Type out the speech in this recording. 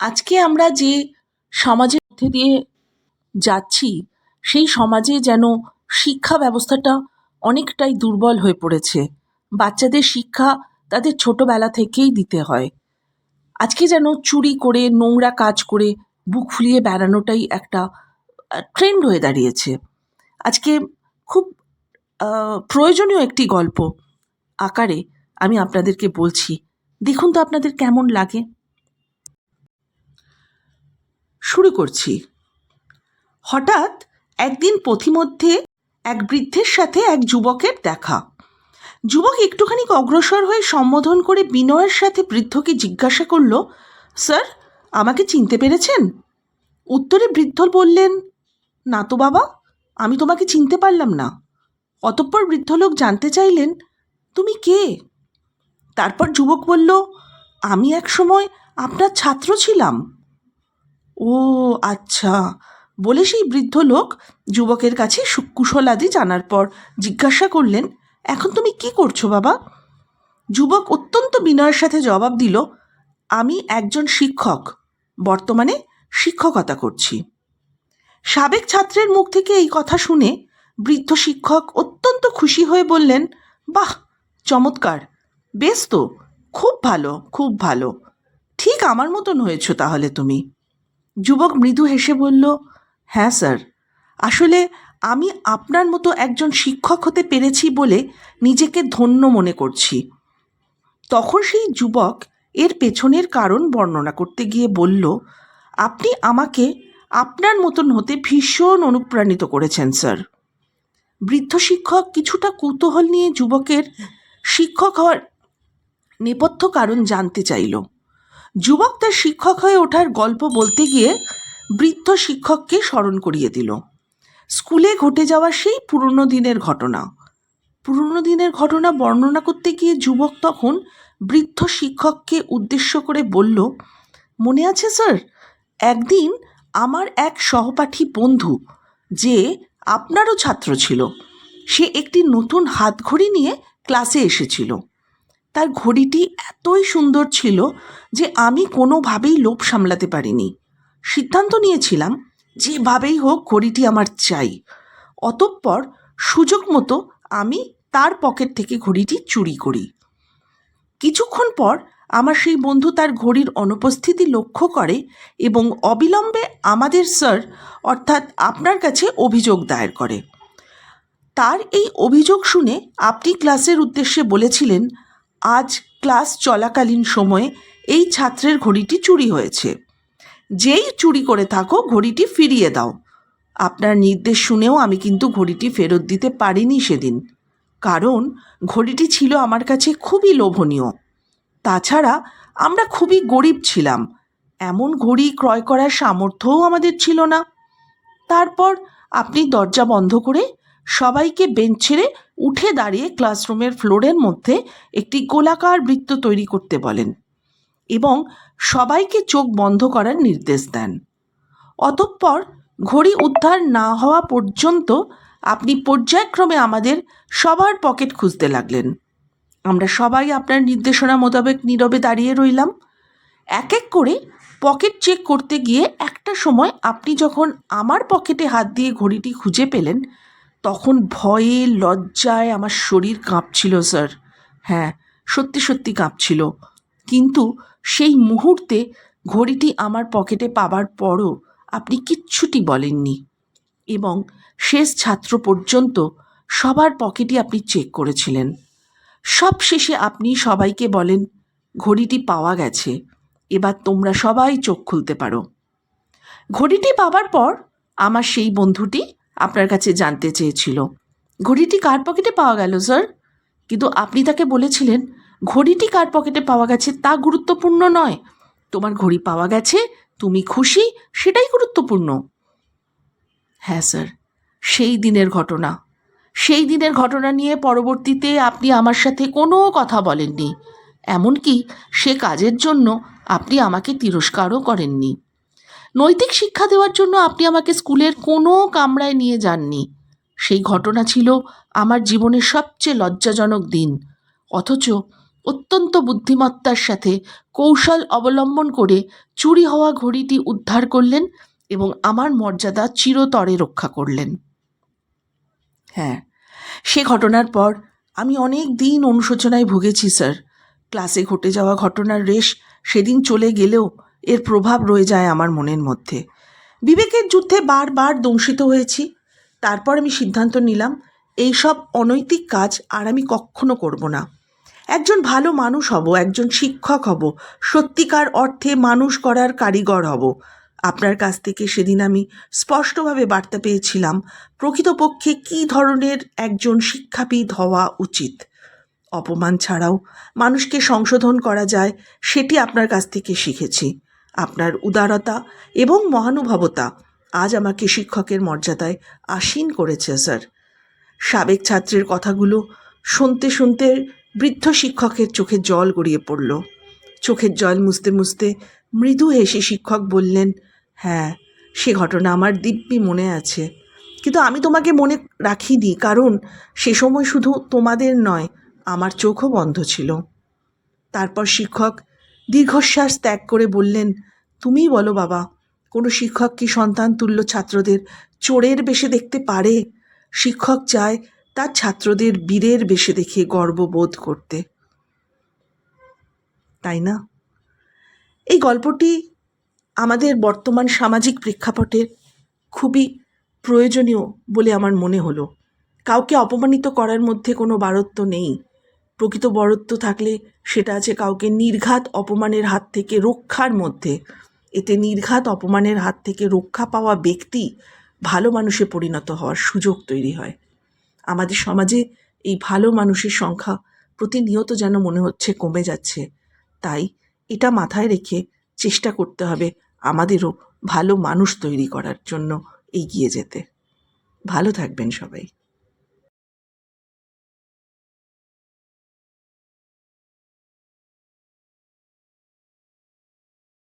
আজকে আমরা যে সমাজের মধ্যে দিয়ে যাচ্ছি, সেই সমাজে যেন শিক্ষা ব্যবস্থাটা অনেকটাই দুর্বল হয়ে পড়েছে। বাচ্চাদের শিক্ষা তাদের ছোটোবেলা থেকেই দিতে হয়। আজকে যেন চুরি করে, নোংরা কাজ করে বুক ফুলিয়ে বেড়ানোটাই একটা ট্রেন্ড হয়ে দাঁড়িয়েছে। আজকে খুব প্রয়োজনীয় একটি গল্প আকারে আমি আপনাদেরকে বলছি। দেখুন তো আপনাদের কেমন লাগে। শুরু করছি। হঠাৎ একদিন পথিমধ্যে এক বৃদ্ধের সাথে এক যুবকের দেখা। যুবক একটুখানি অগ্রসর হয়ে সম্বোধন করে বিনয়ের সাথে বৃদ্ধকে জিজ্ঞাসা করল, স্যার, আমাকে চিনতে পেরেছেন? উত্তরে বৃদ্ধ বললেন, না তো বাবা, আমি তোমাকে চিনতে পারলাম না। অতঃপর বৃদ্ধ লোক জানতে চাইলেন, তুমি কে? তারপর যুবক বলল, আমি এক সময় আপনার ছাত্র ছিলাম। ও আচ্ছা। বলে সেই বৃদ্ধ লোক যুবকের কাছে কুশলাদি জানার পর জিজ্ঞাসা করলেন, এখন তুমি কি করছ বাবা? যুবক অত্যন্ত বিনয়ের সাথে জবাব দিল, আমি একজন শিক্ষক। বর্তমানে শিক্ষকতা করছি। সাবেক ছাত্রের মুখ থেকে এই কথা শুনে বৃদ্ধ শিক্ষক অত্যন্ত খুশি হয়ে বললেন, বাহ, চমৎকার। বেশ তো, খুব ভালো খুব ভালো। ঠিক আমার মতন হয়েছো তাহলে তুমি। যুবক মৃদু হেসে বলল হ্যাঁ স্যার। আসলে আমি আপনার মতো একজন শিক্ষক হতে পেরেছি বলে নিজেকে ধন্য মনে করছি। তখন সেই যুবক এর পেছনের কারণ বর্ণনা করতে গিয়ে বলল, আপনি আমাকে আপনার মতন হতে ভীষণ অনুপ্রাণিত করেছেন, স্যার। বৃদ্ধ শিক্ষক কিছুটা কৌতূহল নিয়ে যুবকের শিক্ষক হওয়ার নেপথ্য কারণ জানতে চাইল। যুবক তার শিক্ষক হয়ে ওঠার গল্প বলতে গিয়ে বৃদ্ধ শিক্ষককে স্মরণ করিয়ে দিল। স্কুলে ঘটে যাওয়া সেই পুরনো দিনের ঘটনা। পুরনো দিনের ঘটনা বর্ণনা করতে গিয়ে যুবক তখন বৃদ্ধ শিক্ষককে উদ্দেশ্য করে বলল, মনে আছে স্যার, একদিন আমার এক সহপাঠী বন্ধু, যে আপনারও ছাত্র ছিল, সে একটি নতুন হাতঘড়ি নিয়ে ক্লাসে এসেছিল। তার ঘড়িটি এতই সুন্দর ছিল যে আমি কোনোভাবেই লোভ সামলাতে পারিনি। সিদ্ধান্ত নিয়েছিলাম, যেভাবেই হোক ঘড়িটি আমার চাই। অতঃপর সুযোগ মতো আমি তার পকেট থেকে ঘড়িটি চুরি করি। কিছুক্ষণ পর আমার সেই বন্ধু তার ঘড়ির অনুপস্থিতি লক্ষ্য করে এবং অবিলম্বে আমাদের স্যার অর্থাৎ আপনার কাছে অভিযোগ দায়ের করে। তার এই অভিযোগ শুনে আপনি ক্লাসের উদ্দেশ্যে বলেছিলেন আজ ক্লাস চলাকালীন সময়ে এই ছাত্রের ঘড়িটি চুরি হয়েছে। যেই চুরি করে থাকো, ঘড়িটি ফিরিয়ে দাও। আপনার নির্দেশ শুনেও আমি কিন্তু ঘড়িটি ফেরত দিতে পারিনি সেদিন। কারণ ঘড়িটি ছিল আমার কাছে খুবই লোভনীয়। তাছাড়া আমরা খুবই গরিব ছিলাম। এমন ঘড়ি ক্রয় করার সামর্থ্যও আমাদের ছিল না। তারপর আপনি দরজা বন্ধ করে সবাইকে বেঞ্চ ছেড়ে উঠে দাঁড়িয়ে ক্লাসরুমের ফ্লোরের মধ্যে একটি গোলাকার বৃত্ত তৈরি করতে বলেন এবং সবাইকে চোখ বন্ধ করার নির্দেশ দেন। অতঃপর ঘড়ি উদ্ধার না হওয়া পর্যন্ত আপনি পর্যায়ক্রমে আমাদের সবার পকেট খুঁজতে লাগলেন। আমরা সবাই আপনার নির্দেশনা মোতাবেক নীরবে দাঁড়িয়ে রইলাম। এক এক করে পকেট চেক করতে গিয়ে একটা সময় আপনি যখন আমার পকেটে হাত দিয়ে ঘড়িটি খুঁজে পেলেন তখন ভয়ে, লজ্জায় আমার শরীর কাঁপছিল, স্যার। হ্যাঁ সত্যি সত্যি কাঁপছিল। কিন্তু সেই মুহূর্তে ঘড়িটি আমার পকেটে পাবার পরও আপনি কিচ্ছুটি বলেননি এবং শেষ ছাত্র পর্যন্ত সবার পকেটই আপনি চেক করেছিলেন। সব শেষে আপনি সবাইকে বলেন, ঘড়িটি পাওয়া গেছে, এবার তোমরা সবাই চোখ খুলতে পারো। ঘড়িটি পাবার পর আমার সেই বন্ধুটি আপনার কাছে জানতে চেয়েছিল। ঘড়িটি কার পকেটে পাওয়া গেল, স্যার? কিন্তু আপনি তাকে বলেছিলেন, ঘড়িটি কার পকেটে পাওয়া গেছে তা গুরুত্বপূর্ণ নয়। তোমার ঘড়ি পাওয়া গেছে, তুমি খুশি, সেটাই গুরুত্বপূর্ণ। হ্যাঁ স্যার, সেই দিনের ঘটনা। সেই দিনের ঘটনা নিয়ে পরবর্তীতে আপনি আমার সাথে কোনো কথা বলেননি। এমনকি সে কাজের জন্য আপনি আমাকে তিরস্কারও করেননি। নৈতিক শিক্ষা দেওয়ার জন্য আপনি আমাকে স্কুলের কোনো কামরায় নিয়ে যাননি। সেই ঘটনা ছিল আমার জীবনের সবচেয়ে লজ্জাজনক দিন। অথচ অত্যন্ত বুদ্ধিমত্তার সাথে কৌশল অবলম্বন করে চুরি হওয়া ঘড়িটি উদ্ধার করলেন এবং আমার মর্যাদা চিরতরে রক্ষা করলেন। হ্যাঁ সে ঘটনার পর আমি অনেক দিন অনুশোচনায় ভুগেছি, স্যার। ক্লাসে ঘটে যাওয়া ঘটনার রেশ সেদিন চলে গেলেও এর প্রভাব রয়ে যায় আমার মনের মধ্যে। বিবেকের যুদ্ধে বারবার দংশিত হয়েছি। তারপর আমি সিদ্ধান্ত নিলাম, এইসব অনৈতিক কাজ আর আমি কখনো করব না। একজন ভালো মানুষ হব, একজন শিক্ষক হব, সত্যিকার অর্থে মানুষ করার কারিগর হব। আপনার কাছ থেকে সেদিন আমি স্পষ্টভাবে বার্তা পেয়েছিলাম, প্রকৃতপক্ষে কী ধরনের একজন শিক্ষাবিদ হওয়া উচিত। অপমান ছাড়াও মানুষকে সংশোধন করা যায়, সেটি আপনার কাছ থেকে শিখেছি। আপনার উদারতা এবং মহানুভবতা আজ আমাকে শিক্ষকের মর্যাদায় আসীন করেছে, স্যার। সাবেক ছাত্রের কথাগুলো শুনতে শুনতে বৃদ্ধ শিক্ষকের চোখে জল গড়িয়ে পড়ল। চোখের জল মুছতে মুছতে মৃদু হেসে শিক্ষক বললেন হ্যাঁ সে ঘটনা আমার দিব্যি মনে আছে। কিন্তু আমি তোমাকে মনে রাখিনি, কারণ সে সময় শুধু তোমাদের নয়, আমার চোখও বন্ধ ছিল। তারপর শিক্ষক দীর্ঘশ্বাস ত্যাগ করে বললেন, তুমিই বলো বাবা, কোনো শিক্ষক কি সন্তান তুল্য ছাত্রদের চোরের বেশে দেখতে পারে? শিক্ষক চায় তার ছাত্রদের বীরের বেশে দেখে গর্ববোধ করতে। তাই না? এই গল্পটি আমাদের বর্তমান সামাজিক প্রেক্ষাপটে খুবই প্রয়োজনীয় বলে আমার মনে হলো। কাউকে অপমানিত করার মধ্যে কোনো বারত্ব নেই। প্রকৃত বরত্ব থাকলে সেটা আছে কাউকে নির্ঘাত অপমানের হাত থেকে রক্ষার মধ্যে। এতে নির্ঘাত অপমানের হাত থেকে রক্ষা পাওয়া ব্যক্তি ভালো মানুষে পরিণত হওয়ার সুযোগ তৈরি হয়। আমাদের সমাজে এই ভালো মানুষের সংখ্যা প্রতিনিয়ত যেন মনে হচ্ছে কমে যাচ্ছে। তাই এটা মাথায় রেখে চেষ্টা করতে হবে আমাদেরও ভালো মানুষ তৈরি করার জন্য এগিয়ে যেতে। ভালো থাকবেন সবাই।